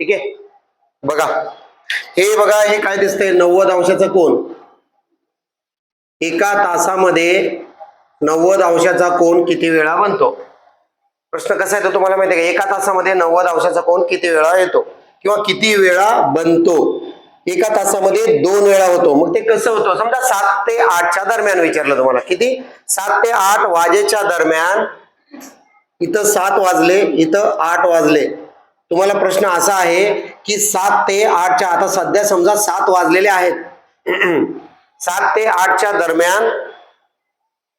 ठीक आहे? बघा. हे बघा हे काय दिसतंय? नव्वद अंशाचा कोण एका तासामध्ये नव्वद अंशाचा कोण किती वेळा बनतो? प्रश्न कसा येतो तुम्हाला माहिती आहे का? एका तासामध्ये नव्वद अंशाचा कोण किती वेळा येतो? किंवा किती वेळा बनतो? एका तासामध्ये दोन वेळा होतो. मग ते कसं होतं? समजा सात ते आठच्या दरम्यान विचारलं तुम्हाला. किती? सात ते आठ वाजेच्या दरम्यान इथं सात वाजले इथं आठ वाजले. तुम्हाला प्रश्न असा आहे की सात ते आठच्या आता सध्या समजा सात वाजलेले आहेत. सात ते आठच्या दरम्यान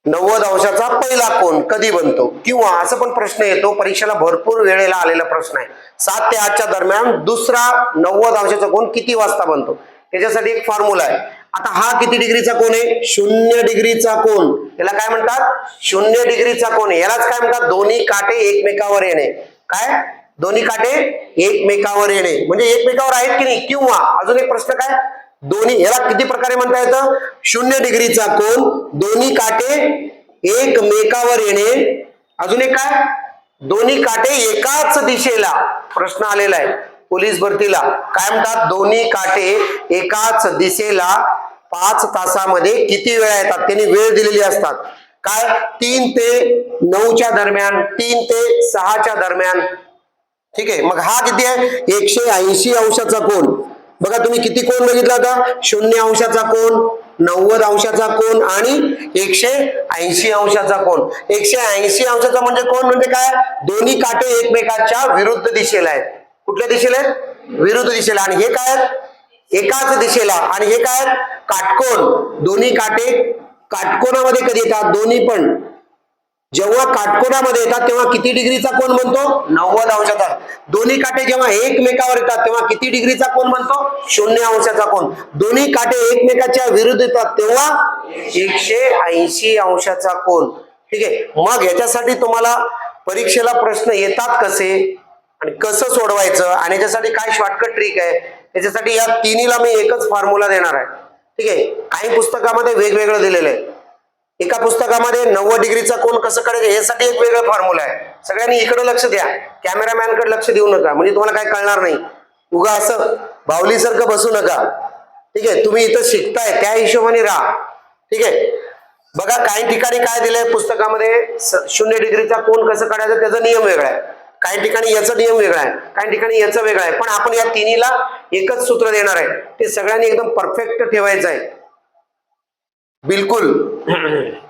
नव्वद अंशाचा पहिला कोण कधी बनतो? किंवा असं पण प्रश्न येतो परीक्षेला भरपूर वेळेला आलेला प्रश्न आहे. सात ते आठच्या दरम्यान दुसरा नव्वद अंशाचा कोण किती वाजता बनतो? त्याच्यासाठी एक फॉर्म्युला आहे. आता हा किती डिग्रीचा कोण आहे? शून्य डिग्रीचा कोण याला काय म्हणतात? शून्य डिग्रीचा कोण आहे. यालाच काय म्हणतात? दोन्ही काटे एकमेकावर येणे. काय? दोन्ही काटे एकमेकावर येणे. म्हणजे एकमेकावर आहेत की नाही? किंवा अजून एक प्रश्न काय? दोन्ही याला किती प्रकारे म्हणता येतं? शून्य डिग्रीचा कोण दोन्ही काटे एकमेकावर येणे. अजून एक काय? दोन्ही काटे एकाच दिशेला प्रश्न आलेला आहे पोलीस भरतीला. काय म्हणतात? दोन्ही काटे एकाच दिशेला पाच तासामध्ये किती वेळा येतात? त्यांनी वेळ दिलेली असतात. काय? तीन ते नऊच्या दरम्यान तीन ते सहाच्या दरम्यान ठीक आहे मग हा किती आहे? एकशे ऐंशी अंशाचा कोण बघा तुम्ही किती कोण बघितला होता शून्य अंशाचा कोण नव्वद अंशाचा कोण आणि एकशे ऐंशी अंशाचा कोण एकशे ऐंशी अंशाचा म्हणजे कोण म्हणजे काय? दोन्ही काटे एकमेकाच्या विरुद्ध दिशेला आहेत. कुठल्या दिशेला आहेत? विरुद्ध दिशेला. आणि हे काय आहेत? एकाच दिशेला. आणि हे काय आहेत? दोन्ही काटे काटकोणामध्ये कधी येतात? दोन्ही पण. जेव्हा काटकोनामध्ये येतात तेव्हा किती डिग्रीचा कोण म्हणतो नव्वद अंशाचा. दोन्ही काटे जेव्हा एकमेकावर येतात तेव्हा किती डिग्रीचा कोण म्हणतो शून्य अंशाचा कोण दोन्ही काटे एकमेकाच्या विरुद्ध येतात तेव्हा एकशे ऐंशी अंशाचा कोण ठीक आहे? मग याच्यासाठी तुम्हाला परीक्षेला प्रश्न येतात कसे? आणि कसं सोडवायचं? आणि याच्यासाठी काय शॉर्टकट ट्रिक आहे? याच्यासाठी या तिन्हीला मी एकच फॉर्म्युला देणार आहे. ठीक आहे? काही पुस्तकामध्ये वेगवेगळं दिलेलं आहे. एका पुस्तकामध्ये नव्वद डिग्रीचा कोण कसं करायचं यासाठी एक वेगळं फॉर्म्युला आहे. सगळ्यांनी इकडं लक्ष द्या. कॅमेरामॅनकडे लक्ष देऊ नका. म्हणजे तुम्हाला काय कळणार नाही. उगा असं बावलीसारखं बसू नका. ठीक आहे? तुम्ही इथं शिकताय त्या हिशोबाने राहा. ठीक आहे? बघा काही ठिकाणी काय दिलंय पुस्तकामध्ये शून्य डिग्रीचा कोण कसं काढायचं त्याचा नियम वेगळा आहे. काही ठिकाणी याचा नियम वेगळा आहे. काही ठिकाणी याचा वेगळा आहे. पण आपण या तिन्हीला एकच सूत्र देणार आहे. ते सगळ्यांनी एकदम परफेक्ट ठेवायचं आहे. બિલકુલ.